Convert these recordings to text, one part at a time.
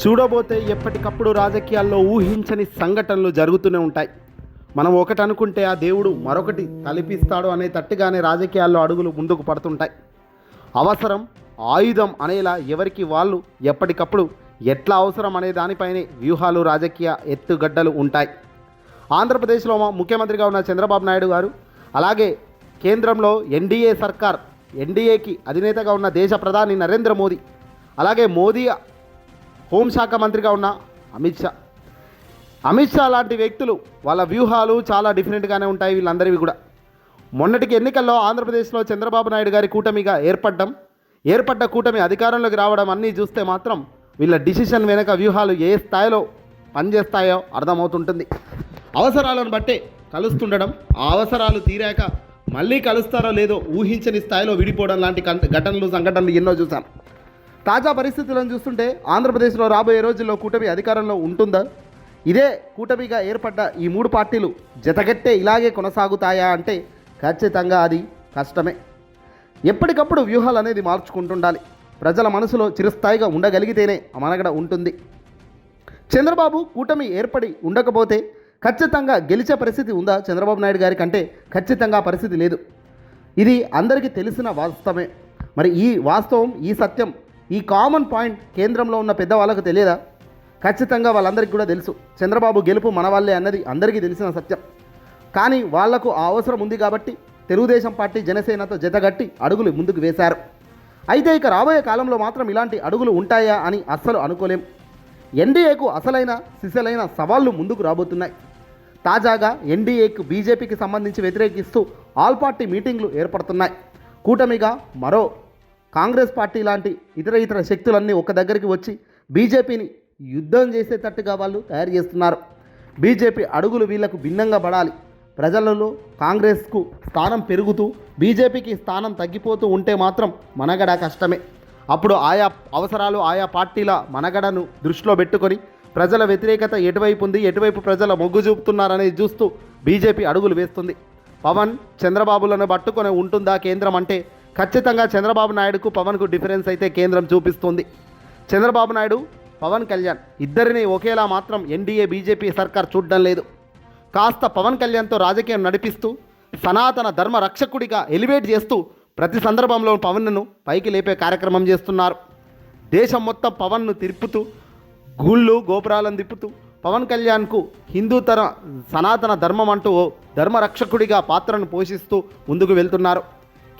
చూడబోతే ఎప్పటికప్పుడు రాజకీయాల్లో ఊహించని సంఘటనలు జరుగుతూనే ఉంటాయి. మనం ఒకటి అనుకుంటే ఆ దేవుడు మరొకటి తలిపిస్తాడు అనే తట్టుగానే రాజకీయాల్లో అడుగులు ముందుకు పడుతుంటాయి. అవసరం ఆయుధం అనేలా ఎవరికి వాళ్ళు ఎప్పటికప్పుడు ఎట్లా అవసరం అనే దానిపైనే వ్యూహాలు రాజకీయ ఎత్తుగడ్డలు ఉంటాయి. ఆంధ్రప్రదేశ్లో ముఖ్యమంత్రిగా ఉన్న చంద్రబాబు నాయుడు గారు అలాగే కేంద్రంలో ఎన్డీఏ సర్కార్ ఎన్డీఏకి అధినేతగా ఉన్న దేశ ప్రధాని నరేంద్ర మోదీ అలాగే మోదీ హోంశాఖ మంత్రిగా ఉన్న అమిత్ షా. అమిత్ షా లాంటి వ్యక్తులు వాళ్ళ వ్యూహాలు చాలా డిఫరెంట్గానే ఉంటాయి వీళ్ళందరివి కూడా. మొన్నటికి ఎన్నికల్లో ఆంధ్రప్రదేశ్లో చంద్రబాబు నాయుడు గారి కూటమిగా ఏర్పడడం ఏర్పడ్డ కూటమి అధికారంలోకి రావడం అన్నీ చూస్తే మాత్రం వీళ్ళ డిసిషన్ వెనుక వ్యూహాలు ఏ స్థాయిలో పనిచేస్తాయో అర్థమవుతుంటుంది. అవసరాలను బట్టే కలుస్తుండడం ఆ అవసరాలు తీరాక మళ్ళీ కలుస్తారో లేదో ఊహించని స్థాయిలో విడిపోవడం లాంటి ఘటనలు సంఘటనలు ఎన్నో చూసాం తాజా పరిస్థితులను చూస్తుంటే ఆంధ్రప్రదేశ్లో రాబోయే రోజుల్లో కూటమి అధికారంలో ఉంటుందా? ఇదే కూటమిగా ఏర్పడ్డ ఈ మూడు పార్టీలు జతగట్టే ఇలాగే కొనసాగుతాయా అంటే ఖచ్చితంగా అది కష్టమే. ఎప్పటికప్పుడు వ్యూహాలు అనేది మార్చుకుంటుండాలి. ప్రజల మనసులో చిరస్థాయిగా ఉండగలిగితేనే మనగడ ఉంటుంది. చంద్రబాబు కూటమి ఏర్పడి ఉండకపోతే ఖచ్చితంగా గెలిచే పరిస్థితి ఉందా చంద్రబాబు నాయుడు గారి కంటే? ఖచ్చితంగా పరిస్థితి లేదు. ఇది అందరికీ తెలిసిన వాస్తవమే. మరి ఈ వాస్తవం ఈ సత్యం ఈ కామన్ పాయింట్ కేంద్రంలో ఉన్న పెద్దవాళ్ళకు తెలియదా? ఖచ్చితంగా వాళ్ళందరికీ కూడా తెలుసు. చంద్రబాబు గెలుపు మన వాళ్ళే అన్నది అందరికీ తెలిసిన సత్యం. కానీ వాళ్ళకు ఆ అవసరం ఉంది కాబట్టి తెలుగుదేశం పార్టీ జనసేనతో జతగట్టి అడుగులు ముందుకు వేశారు. అయితే ఇక రాబోయే కాలంలో మాత్రం ఇలాంటి అడుగులు ఉంటాయా అని అస్సలు అనుకోలేం. ఎన్డీఏకు అసలైన సిసలైన సవాళ్ళు ముందుకు రాబోతున్నాయి. తాజాగా ఎన్డీఏకు బీజేపీకి సంబంధించి వ్యతిరేకిస్తూ ఆల్ పార్టీ మీటింగ్లు ఏర్పడుతున్నాయి. కూటమిగా మరో కాంగ్రెస్ పార్టీ లాంటి ఇతర ఇతర శక్తులన్నీ ఒక దగ్గరికి వచ్చి బీజేపీని యుద్ధం చేసేటట్టుగా వాళ్ళు తయారు చేస్తున్నారు. బీజేపీ అడుగులు వీళ్ళకు భిన్నంగా పడాలి. ప్రజలలో కాంగ్రెస్కు స్థానం పెరుగుతూ బీజేపీకి స్థానం తగ్గిపోతూ ఉంటే మాత్రం మనగడ కష్టమే. అప్పుడు ఆయా అవసరాలు ఆయా పార్టీల మనగడను దృష్టిలో పెట్టుకొని ప్రజల వ్యతిరేకత ఎటువైపు ఉంది ఎటువైపు ప్రజల మొగ్గు చూపుతున్నారనేది చూస్తూ బీజేపీ అడుగులు వేస్తుంది. పవన్ చంద్రబాబులను పట్టుకొని ఉంటుందా కేంద్రం అంటే ఖచ్చితంగా చంద్రబాబు నాయుడుకు పవన్కు డిఫరెన్స్ అయితే కేంద్రం చూపిస్తుంది. చంద్రబాబు నాయుడు పవన్ కళ్యాణ్ ఇద్దరిని ఒకేలా మాత్రం ఎన్డీఏ బీజేపీ సర్కార్ చూడడం లేదు. కాస్త పవన్ కళ్యాణ్తో రాజకీయం నడిపిస్తూ సనాతన ధర్మ రక్షకుడిగా ఎలివేట్ చేస్తూ ప్రతి సందర్భంలో పవన్ను పైకి లేపే కార్యక్రమం చేస్తున్నారు. దేశం మొత్తం పవన్ను తిప్పుతూ గుళ్ళు గోపురాలను తిప్పుతూ పవన్ కళ్యాణ్కు హిందూతర సనాతన ధర్మం అంటూ ఓ ధర్మరక్షకుడిగా పాత్రను పోషిస్తూ ముందుకు వెళ్తున్నారు.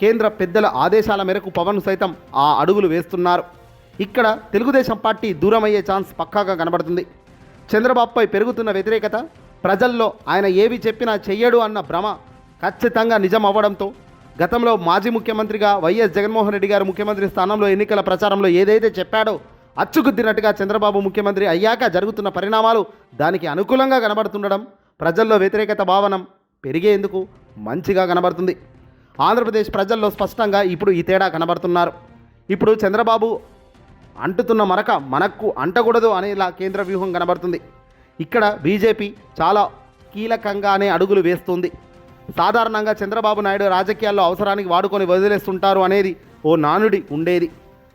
కేంద్ర పెద్దల ఆదేశాల మేరకు పవన్ సైతం ఆ అడుగులు వేస్తున్నారు. ఇక్కడ తెలుగుదేశం పార్టీ దూరమయ్యే ఛాన్స్ పక్కాగా కనబడుతుంది. చంద్రబాబుపై పెరుగుతున్న వ్యతిరేకత ప్రజల్లో ఆయన ఏవి చెప్పినా చెయ్యడు అన్న భ్రమ ఖచ్చితంగా నిజం అవ్వడంతో గతంలో మాజీ ముఖ్యమంత్రిగా వైఎస్ జగన్మోహన్ రెడ్డి గారు ముఖ్యమంత్రి స్థానంలో ఎన్నికల ప్రచారంలో ఏదైతే చెప్పాడో అచ్చుగుద్దినట్టుగా చంద్రబాబు ముఖ్యమంత్రి అయ్యాక జరుగుతున్న పరిణామాలు దానికి అనుకూలంగా కనబడుతుండడం ప్రజల్లో వ్యతిరేకత భావనం పెరిగేందుకు మంచిగా కనబడుతుంది. ఆంధ్రప్రదేశ్ ప్రజల్లో స్పష్టంగా ఇప్పుడు ఈ తేడా కనబడుతున్నారు. ఇప్పుడు చంద్రబాబు అంటుతున్న మరక మనకు అంటకూడదు అనేలా కేంద్ర వ్యూహం కనబడుతుంది. ఇక్కడ బీజేపీ చాలా కీలకంగానే అడుగులు వేస్తుంది. సాధారణంగా చంద్రబాబు నాయుడు రాజకీయాల్లో అవసరానికి వాడుకొని వదిలేస్తుంటారు అనేది ఓ నానుడి ఉండేది.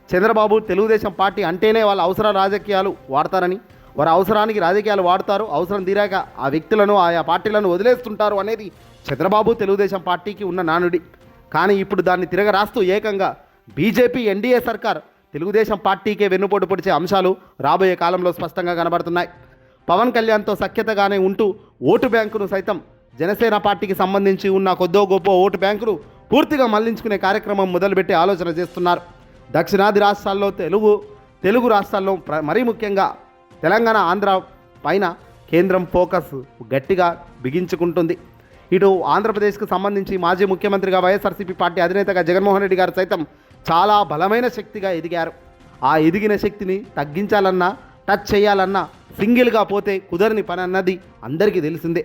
చంద్రబాబు తెలుగుదేశం పార్టీ అంటేనే వాళ్ళ అవసర రాజకీయాలు వాడతారని వారి అవసరానికి రాజకీయాలు వాడతారు అవసరం తీరాక ఆ వ్యక్తులను ఆయా పార్టీలను వదిలేస్తుంటారు అనేది చంద్రబాబు తెలుగుదేశం పార్టీకి ఉన్న నానుడి. కానీ ఇప్పుడు దాన్ని తిరగరాస్తూ ఏకంగా బీజేపీ ఎన్డీఏ సర్కార్ తెలుగుదేశం పార్టీకే వెన్నుపోటు పొడిచే అంశాలు రాబోయే కాలంలో స్పష్టంగా కనబడుతున్నాయి. పవన్ కళ్యాణ్తో సఖ్యతగానే ఉంటూ ఓటు బ్యాంకును సైతం జనసేన పార్టీకి సంబంధించి ఉన్న కొద్దో గొప్ప ఓటు బ్యాంకును పూర్తిగా మళ్ళించుకునే కార్యక్రమం మొదలుపెట్టి ఆలోచన చేస్తున్నారు. దక్షిణాది రాష్ట్రాల్లో తెలుగు తెలుగు రాష్ట్రాల్లో ప్ర- మరీ ముఖ్యంగా తెలంగాణ ఆంధ్ర పైన కేంద్రం ఫోకస్ గట్టిగా బిగించుకుంటుంది. ఇటు ఆంధ్రప్రదేశ్కు సంబంధించి మాజీ ముఖ్యమంత్రిగా వైఎస్ఆర్సీపీ పార్టీ అధినేతగా జగన్మోహన్ రెడ్డి గారు సైతం చాలా బలమైన శక్తిగా ఎదిగారు. ఆ ఎదిగిన శక్తిని తగ్గించాలన్నా టచ్ చేయాలన్నా సింగిల్గా పోతే కుదరని పని అన్నది అందరికీ తెలిసిందే.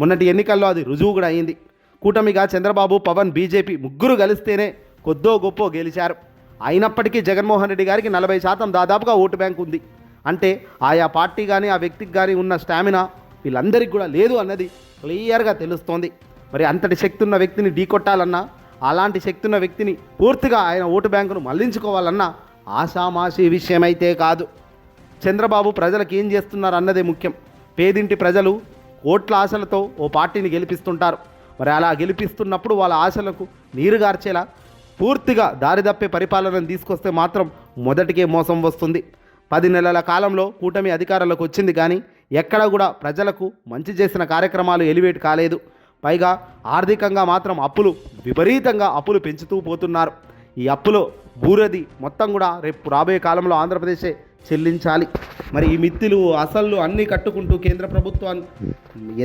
మొన్నటి ఎన్నికల్లో అది రుజువు కూడా అయింది. కూటమిగా చంద్రబాబు పవన్ బీజేపీ ముగ్గురు కలిస్తేనే కొద్దో గొప్పో గెలిచారు. అయినప్పటికీ జగన్మోహన్ రెడ్డి గారికి నలభై శాతం దాదాపుగా ఓటు బ్యాంక్ ఉంది. అంటే ఆయా పార్టీ కానీ ఆ వ్యక్తికి కానీ ఉన్న స్టామినా వీళ్ళందరికీ కూడా లేదు అన్నది క్లియర్గా తెలుస్తోంది. మరి అంతటి శక్తి ఉన్న వ్యక్తిని ఢీకొట్టాలన్నా అలాంటి శక్తి ఉన్న వ్యక్తిని పూర్తిగా ఆయన ఓటు బ్యాంకును మళ్ళించుకోవాలన్నా ఆషామాషి విషయమైతే కాదు. చంద్రబాబు ప్రజలకు ఏం చేస్తున్నారు అన్నదే ముఖ్యం. పేదింటి ప్రజలు ఓట్ల ఆశలతో ఓ పార్టీని గెలిపిస్తుంటారు. మరి అలా గెలిపిస్తున్నప్పుడు వాళ్ళ ఆశలకు నీరు గార్చేలా పూర్తిగా దారిదప్పే పరిపాలనను తీసుకొస్తే మాత్రం మొదటికే మోసం వస్తుంది. పది నెలల కాలంలో కూటమి అధికారంలోకి వచ్చింది కానీ ఎక్కడ కూడా ప్రజలకు మంచి చేసిన కార్యక్రమాలు ఎలివేట్ కాలేదు. పైగా ఆర్థికంగా మాత్రం అప్పులు విపరీతంగా అప్పులు పెంచుతూ పోతున్నారు. ఈ అప్పులో బూరది మొత్తం కూడా రేపు రాబోయే కాలంలో ఆంధ్రప్రదేశే చెల్లించాలి. మరి ఈ మిత్తులు అసలు అన్నీ కట్టుకుంటూ కేంద్ర ప్రభుత్వాన్ని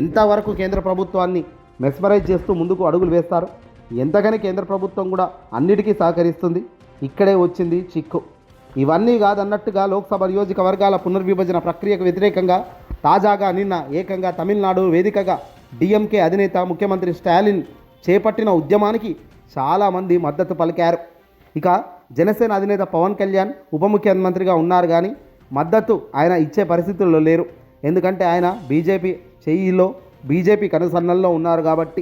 ఎంతవరకు కేంద్ర ప్రభుత్వాన్ని మెస్మరైజ్ చేస్తూ ముందుకు అడుగులు వేస్తారు? ఎంతగానే కేంద్ర ప్రభుత్వం కూడా అన్నిటికీ సహకరిస్తుంది? ఇక్కడే వచ్చింది చిక్కు. ఇవన్నీ కాదన్నట్టుగా లోక్సభ నియోజకవర్గాల పునర్విభజన ప్రక్రియకు వ్యతిరేకంగా తాజాగా నిన్న ఏకంగా తమిళనాడు వేదికగా డిఎంకే అధినేత ముఖ్యమంత్రి స్టాలిన్ చేపట్టిన ఉద్యమానికి చాలామంది మద్దతు పలికారు. ఇక జనసేన అధినేత పవన్ కళ్యాణ్ ఉప ముఖ్యమంత్రిగా ఉన్నారు కానీ మద్దతు ఆయన ఇచ్చే పరిస్థితుల్లో లేరు. ఎందుకంటే ఆయన బీజేపీ చెయ్యిలో బీజేపీ కనుసన్నల్లో ఉన్నారు కాబట్టి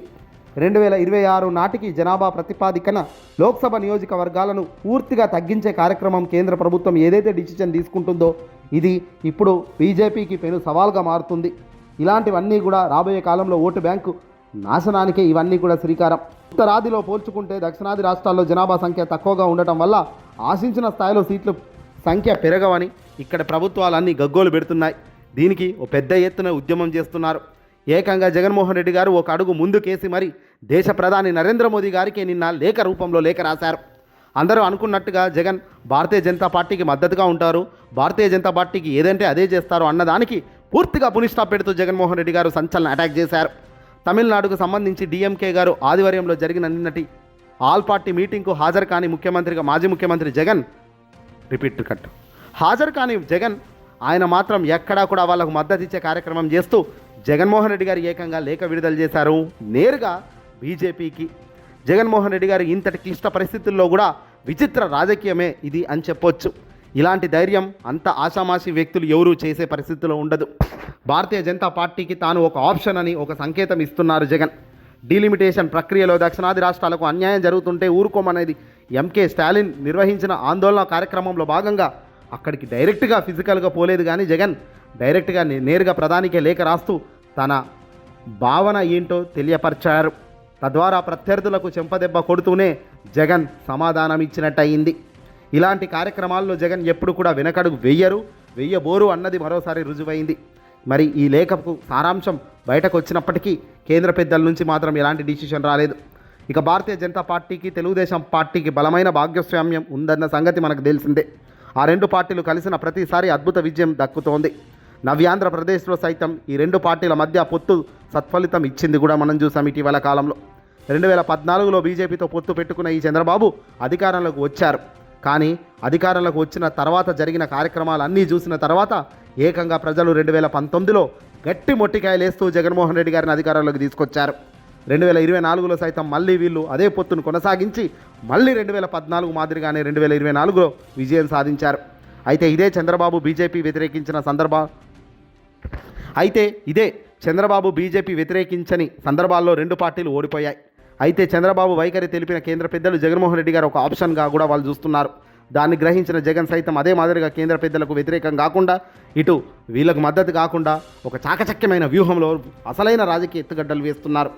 రెండు వేల ఇరవై ఆరు నాటికి జనాభా ప్రతిపాదికన లోక్సభ నియోజకవర్గాలను పూర్తిగా తగ్గించే కార్యక్రమం కేంద్ర ప్రభుత్వం ఏదైతే డిసిషన్ తీసుకుంటుందో ఇది ఇప్పుడు బీజేపీకి పెను సవాల్గా మారుతుంది. ఇలాంటివన్నీ కూడా రాబోయే కాలంలో ఓటు బ్యాంకు నాశనానికే ఇవన్నీ కూడా శ్రీకారం. ఉత్తరాదిలో పోల్చుకుంటే దక్షిణాది రాష్ట్రాల్లో జనాభా సంఖ్య తక్కువగా ఉండటం వల్ల ఆశించిన స్థాయిలో సీట్లు సంఖ్య పెరగవని ఇక్కడ ప్రభుత్వాలన్నీ గగ్గోలు పెడుతున్నాయి. దీనికి ఓ పెద్ద ఎత్తున ఉద్యమం చేస్తున్నారు. ఏకంగా జగన్మోహన్ రెడ్డి గారు ఒక అడుగు ముందుకేసి మరి దేశ ప్రధాని నరేంద్ర మోదీ గారికి నిన్న లేఖ రూపంలో లేఖ రాశారు. అందరూ అనుకున్నట్టుగా జగన్ భారతీయ జనతా పార్టీకి మద్దతుగా ఉంటారు. భారతీయ జనతా పార్టీకి ఏదంటే అదే చేస్తారు అన్నదానికి పూర్తిగా పునిష్టా పెడుతూ జగన్మోహన్ రెడ్డి గారు సంచలన అటాక్ చేశారు. తమిళనాడుకు సంబంధించి డిఎంకే గారు ఆధ్వర్యంలో జరిగిన నిన్నటి ఆల్ పార్టీ మీటింగ్కు హాజరు కాని ముఖ్యమంత్రిగా మాజీ ముఖ్యమంత్రి జగన్ రిపీట్ కట్. హాజరు కాని జగన్ ఆయన మాత్రం ఎక్కడా కూడా వాళ్ళకు మద్దతు ఇచ్చే కార్యక్రమం చేస్తూ జగన్మోహన్ రెడ్డి గారు ఏకంగా లేఖ విడుదల చేశారు. నేరుగా బీజేపీకి. జగన్మోహన్ రెడ్డి గారు ఇంతటి క్లిష్ట పరిస్థితుల్లో కూడా విచిత్ర రాజకీయమే ఇది అని చెప్పొచ్చు. ఇలాంటి ధైర్యం అంత ఆషామాషి వ్యక్తులు ఎవరూ చేసే పరిస్థితిలో ఉండదు. భారతీయ జనతా పార్టీకి తాను ఒక ఆప్షన్ అని ఒక సంకేతం ఇస్తున్నారు జగన్. డీలిమిటేషన్ ప్రక్రియలో దక్షిణాది రాష్ట్రాలకు అన్యాయం జరుగుతుంటే ఊరుకోమనేది ఎంకే స్టాలిన్ నిర్వహించిన ఆందోళన కార్యక్రమంలో భాగంగా అక్కడికి డైరెక్ట్గా ఫిజికల్గా పోలేదు కానీ జగన్ డైరెక్ట్గా నే- నేరుగా ప్రధానికే లేఖ రాస్తూ తన భావన ఏంటో తెలియపరిచారు. తద్వారా ప్రత్యర్థులకు చెంపదెబ్బ కొడుతూనే జగన్ సమాధానం ఇచ్చినట్టయింది. ఇలాంటి కార్యక్రమాల్లో జగన్ ఎప్పుడు కూడా వెనకడుగు వెయ్యరు వెయ్యబోరు అన్నది మరోసారి రుజువైంది. మరి ఈ లేఖకు సారాంశం బయటకు వచ్చినప్పటికీ కేంద్ర పెద్దల నుంచి మాత్రం ఎలాంటి డిసిషన్ రాలేదు. ఇక భారతీయ జనతా పార్టీకి తెలుగుదేశం పార్టీకి బలమైన భాగస్వామ్యం ఉందన్న సంగతి మనకు తెలిసిందే. ఆ రెండు పార్టీలు కలిసిన ప్రతిసారి అద్భుత విజయం దక్కుతోంది. నవ్యాంధ్రప్రదేశ్లో సైతం ఈ రెండు పార్టీల మధ్య పొత్తు సత్ఫలితం ఇచ్చింది కూడా మనం చూసాం ఇటీవల కాలంలో. రెండు వేల పద్నాలుగులో బీజేపీతో పొత్తు పెట్టుకున్న ఈ చంద్రబాబు అధికారంలోకి వచ్చారు. కానీ అధికారంలోకి వచ్చిన తర్వాత జరిగిన కార్యక్రమాలు అన్నీ చూసిన తర్వాత ఏకంగా ప్రజలు రెండు వేల పంతొమ్మిదిలో గట్టి మొట్టికాయలేస్తూ జగన్మోహన్ రెడ్డి గారిని అధికారంలోకి తీసుకొచ్చారు. రెండు వేల ఇరవై నాలుగులో సైతం మళ్ళీ వీళ్ళు అదే పొత్తును కొనసాగించి మళ్ళీ రెండు వేల పద్నాలుగు మాదిరిగానే రెండు వేల ఇరవై నాలుగులో విజయం సాధించారు. అయితే ఇదే చంద్రబాబు బీజేపీ వ్యతిరేకించిన సందర్భ అయితే ఇదే చంద్రబాబు బీజేపీ వ్యతిరేకించని సందర్భాల్లో రెండు పార్టీలు ఓడిపోయాయి. అయితే చంద్రబాబు వైఖరి తెలిపిన కేంద్ర పెద్దలు జగన్మోహన్ రెడ్డి గారు ఒక ఆప్షన్గా కూడా వాళ్ళు చూస్తున్నారు. దాన్ని గ్రహించిన జగన్ సైతం అదే మాదిరిగా కేంద్ర పెద్దలకు వ్యతిరేకం కాకుండా ఇటు వీళ్ళకు మద్దతు కాకుండా ఒక చాకచక్యమైన వ్యూహంలో అసలైన రాజకీయ ఎత్తుగడ్డలు వేస్తున్నారు.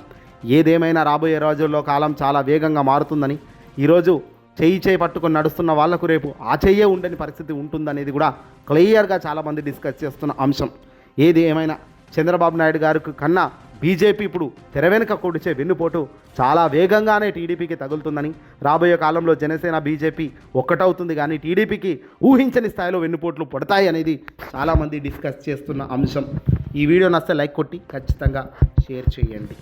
ఏదేమైనా రాబోయే రోజుల్లో కాలం చాలా వేగంగా మారుతుందని ఈరోజు చెయ్యి చేయి పట్టుకొని నడుస్తున్న వాళ్ళకు రేపు ఆ చెయ్యే ఉండని పరిస్థితి ఉంటుందనేది కూడా క్లియర్గా చాలామంది డిస్కస్ చేస్తున్న అంశం. ఏది ఏమైనా చంద్రబాబు నాయుడు గారికి కన్నా బీజేపీ ఇప్పుడు తెర వెనుక కొడిచే వెన్నుపోటు చాలా వేగంగానే టీడీపీకి తగులుతుందని రాబోయే కాలంలో జనసేన బీజేపీ ఒక్కటవుతుంది కానీ టీడీపీకి ఊహించని స్థాయిలో వెన్నుపోట్లు పడతాయి అనేది చాలామంది డిస్కస్ చేస్తున్న అంశం. ఈ వీడియో నస్తే లైక్ కొట్టి ఖచ్చితంగా షేర్ చేయండి.